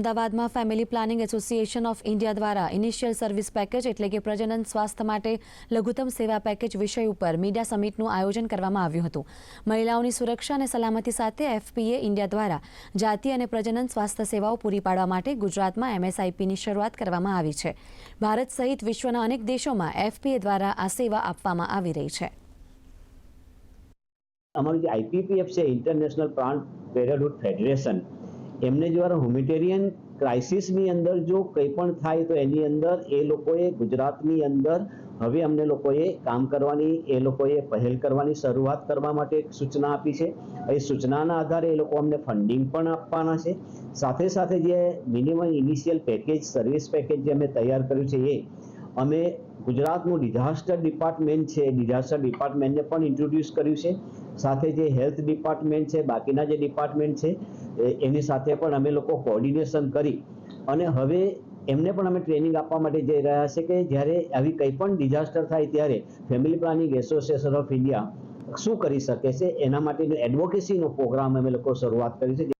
અમદાવાદમાં family planning association of India દ્વારા initial service package એટલે કે પ્રજનન સ્વાસ્થ્ય માટે લઘુત્તમ સેવા પેકેજ વિષય ઉપર મીડિયા સમિટનું આયોજન કરવામાં આવ્યું હતું. મહિલાઓની સુરક્ષા અને સલામતી સાથે એફપીએ ઇન્ડિયા દ્વારા જાતિ અને પ્રજનન સ્વાસ્થ્ય સેવાઓ પૂરી પાડવા માટે ગુજરાતમાં એમએસઆઈપીની શરૂઆત કરવામાં આવી છે. ભારત સહિત વિશ્વના અનેક દેશોમાં એફપીએ દ્વારા આ સેવા આપવામાં આવી રહી છે. અમારું જે આઈપીપીએફ છે ઇન્ટરનેશનલ પ્લાન્ટ પેરેડહુડ ફેડરેશન એમને દ્વારા હ્યુમિટેરિયન ક્રાઇસિસની અંદર જો કંઈ પણ થાય તો એની અંદર એ લોકોએ ગુજરાતની અંદર હવે અમને લોકોએ કામ કરવાની, એ લોકોએ પહેલ કરવાની શરૂઆત કરવા માટે એક સૂચના આપી છે. એ સૂચનાના આધારે એ લોકો અમને ફંડિંગ પણ આપવાના છે. સાથે સાથે જે minimum initial package service package જે અમે તૈયાર કર્યું છે એ અમે ગુજરાતનું ડિઝાસ્ટર ડિપાર્ટમેન્ટ છે. ડિઝાસ્ટર ડિપાર્ટમેન્ટને પણ ઇન્ટ્રોડ્યુસ કર્યું છે. સાથે જે હેલ્થ ડિપાર્ટમેન્ટ છે, બાકીના જે ડિપાર્ટમેન્ટ છે એની સાથે પણ અમે લોકો કોર્ડિનેશન કરી. અને હવે એમને પણ અમે ટ્રેનિંગ આપવા માટે જઈ રહ્યા છે કે જ્યારે આવી કંઈ પણ ડિઝાસ્ટર થાય ત્યારે family planning association of India શું કરી શકે છે? એના માટેનો એડવોકેસીનો પ્રોગ્રામ અમે લોકો શરૂઆત કરી છે.